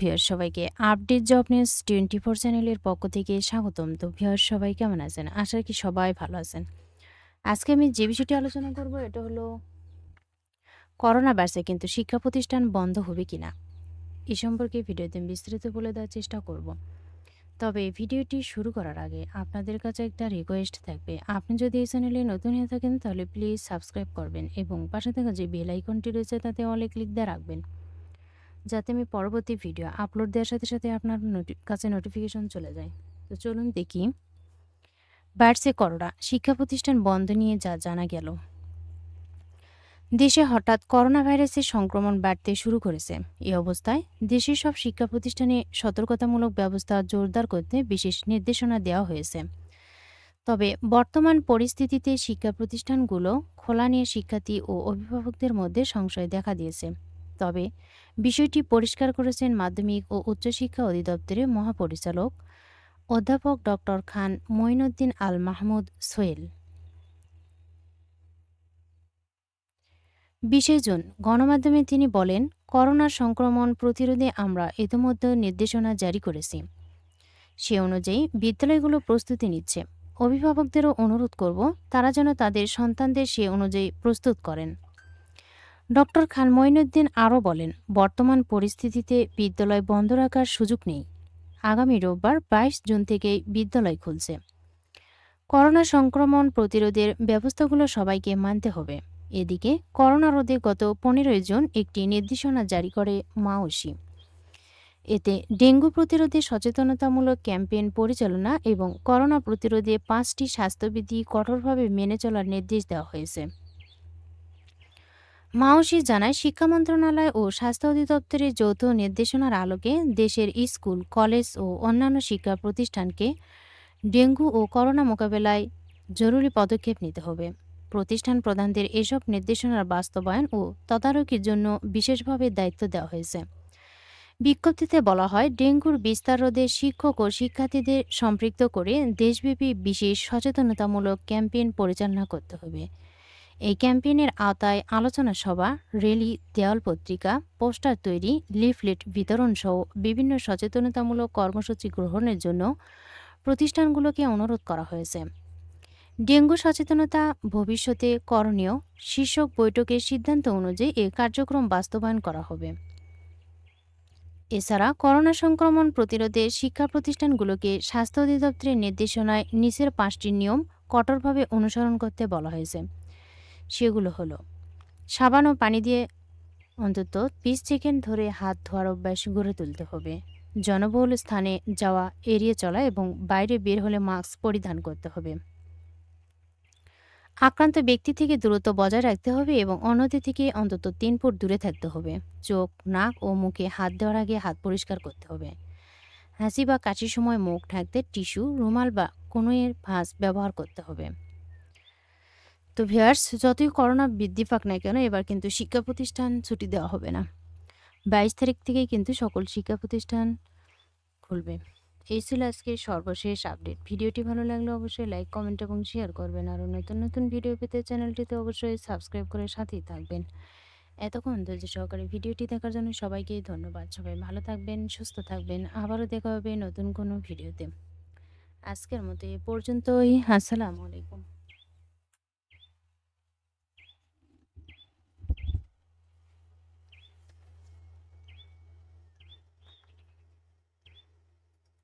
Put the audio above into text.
Viewer সবাইকে update job news twenty four চ্যানেলের পক্ষ থেকে স্বাগতম। তো ভিউয়ার সবাই কেমন আছেন? আশা কি সবাই ভালো আছেন। আজকে আমি যে বিষয়টি আলোচনা করব, এটা হলো করোনা বাড়ছে কিন্তু শিক্ষা প্রতিষ্ঠান বন্ধ হবে কি না এ সম্পর্কে ভিডিওতে বিস্তারিত বলে দেওয়ার চেষ্টা করব। তবে ভিডিওটি শুরু করার আগে আপনাদের কাছে একটা রিকোয়েস্ট থাকবে। আপনি যদি এই চ্যানেলে নতুন হয়ে থাকেন, তাহলে প্লিজ সাবস্ক্রাইব করবেন এবং পাশে থাকা যে বেল আইকনটি রয়েছে, তাতে অলে ক্লিক দিয়ে রাখবেন। যাতে আমি পরবর্তী ভিডিও আপলোড দেওয়ার সাথে সাথে আপনার কাছে নোটিফিকেশন চলে যায়। তো চলুন দেখি। বাড়ছে করোনা শিক্ষা প্রতিষ্ঠান বন্ধ নিয়ে যা জানা গেল। দেশে হঠাৎ করোনা ভাইরাসের সংক্রমণ বাড়তে শুরু করেছে। এই অবস্থায় দেশের সব শিক্ষা প্রতিষ্ঠানে সতর্কতামূলক ব্যবস্থা জোরদার করতে বিশেষ নির্দেশনা দেওয়া হয়েছে। তবে বর্তমান পরিস্থিতিতে শিক্ষা প্রতিষ্ঠানগুলো খোলা নিয়ে শিক্ষার্থী ও অভিভাবকদের মধ্যে সংশয় দেখা দিয়েছে। তবে বিষয়টি পরিষ্কার করেছেন মাধ্যমিক ও উচ্চশিক্ষা অধিদপ্তরের মহাপরিচালক অধ্যাপক ডক্টর খান মঈনুদ্দিন আল মাহমুদ সোহেল। বিশে জুন, গণমাধ্যমে তিনি বলেন, করোনা সংক্রমণ প্রতিরোধে আমরা ইতিমধ্যে নির্দেশনা জারি করেছি। সে অনুযায়ী বিদ্যালয়গুলো প্রস্তুতি নিচ্ছে। অভিভাবকদেরও অনুরোধ করব, তারা যেন তাদের সন্তানদের সে অনুযায়ী প্রস্তুত করেন। ডক্টর খান মঈনুদ্দিন আরও বলেন, বর্তমান পরিস্থিতিতে বিদ্যালয় বন্ধ রাখার সুযোগ নেই। আগামী রোববার বাইশ জুন থেকেই বিদ্যালয় খুলছে। করোনা সংক্রমণ প্রতিরোধের ব্যবস্থাগুলো সবাইকে মানতে হবে। এদিকে, করোনা রোধে গত পনেরোই জুন একটি নির্দেশনা জারি করে মাওসি এতে ডেঙ্গু প্রতিরোধে সচেতনতামূলক ক্যাম্পেইন পরিচালনা এবং করোনা প্রতিরোধে পাঁচটি স্বাস্থ্যবিধি কঠোরভাবে মেনে চলার নির্দেশ দেওয়া হয়েছে। মাওসি জানায়, শিক্ষা মন্ত্রণালয় ও স্বাস্থ্য অধিদপ্তরের যৌথ নির্দেশনার আলোকে দেশের স্কুল, কলেজ ও অন্যান্য শিক্ষা প্রতিষ্ঠানকে ডেঙ্গু ও করোনা মোকাবেলায় জরুরি পদক্ষেপ নিতে হবে। প্রতিষ্ঠান প্রধানদের এসব নির্দেশনার বাস্তবায়ন ও তদারকির জন্য বিশেষভাবে দায়িত্ব দেওয়া হয়েছে। বিজ্ঞপ্তিতে বলা হয়, ডেঙ্গুর বিস্তার রোধে শিক্ষক ও শিক্ষার্থীদের সম্পৃক্ত করে দেশব্যাপী বিশেষ সচেতনতামূলক ক্যাম্পেইন পরিচালনা করতে হবে। এই ক্যাম্পেইনের আওতায় আলোচনা সভা, রেলি, দেওয়াল পত্রিকা, পোস্টার তৈরি, লিফলেট বিতরণ সহ বিভিন্ন সচেতনতামূলক কর্মসূচি গ্রহণের জন্য প্রতিষ্ঠানগুলোকে অনুরোধ করা হয়েছে। ডেঙ্গু সচেতনতা ভবিষ্যতে করণীয়, শীর্ষক বৈঠকের সিদ্ধান্ত অনুযায়ী এ কার্যক্রম বাস্তবায়ন করা হবে। এছাড়া করোনা সংক্রমণ প্রতিরোধে শিক্ষা প্রতিষ্ঠানগুলোকে স্বাস্থ্য অধিদপ্তরের নির্দেশনায় নিচের পাঁচটি নিয়ম কঠোরভাবে অনুসরণ করতে বলা হয়েছে। সেগুলো হলো। সাবান ও পানি দিয়ে অন্তত পিস চিকেন ধরে হাত ধোয়ার অভ্যাস গড়ে তুলতে হবে। জনবহুল স্থানে যাওয়া, এড়িয়ে চলা এবং বাইরে বের হলে মাস্ক পরিধান করতে হবে। আক্রান্ত ব্যক্তি থেকে দূরত্ব বজায় রাখতে হবে এবং অন্যদের থেকে অন্তত তিন ফুট দূরে থাকতে হবে। চোখ, নাক ও মুখে হাত দেওয়ার আগে হাত পরিষ্কার করতে হবে। হাসি বা কাশির সময় মুখ ঢাকতে টিস্যু, রুমাল বা কোনো এর ভাঁজ ব্যবহার করতে হবে। তো ভিয়ার্স যতই করোনা বৃদ্ধি পাক না কেন, এবার কিন্তু শিক্ষা প্রতিষ্ঠান ছুটি দেওয়া হবে না। বাইশ তারিখ থেকেই কিন্তু সকল শিক্ষা প্রতিষ্ঠান খুলবে। এই ছিল আজকের সর্বশেষ আপডেট। ভিডিওটি ভালো লাগলে অবশ্যই লাইক, কমেন্ট এবং শেয়ার করবেন। আরও নতুন নতুন ভিডিও পেতে চ্যানেলটিতে অবশ্যই সাবস্ক্রাইব করে সাথেই থাকবেন। এতক্ষণ ধৈর্য সহকারে ভিডিওটি দেখার জন্য সবাইকে ধন্যবাদ। সবাই ভালো থাকবেন, সুস্থ থাকবেন। আবারও দেখা হবে নতুন কোনো ভিডিওতে। আজকের মতো এ পর্যন্তই। আসসালামু আলাইকুম।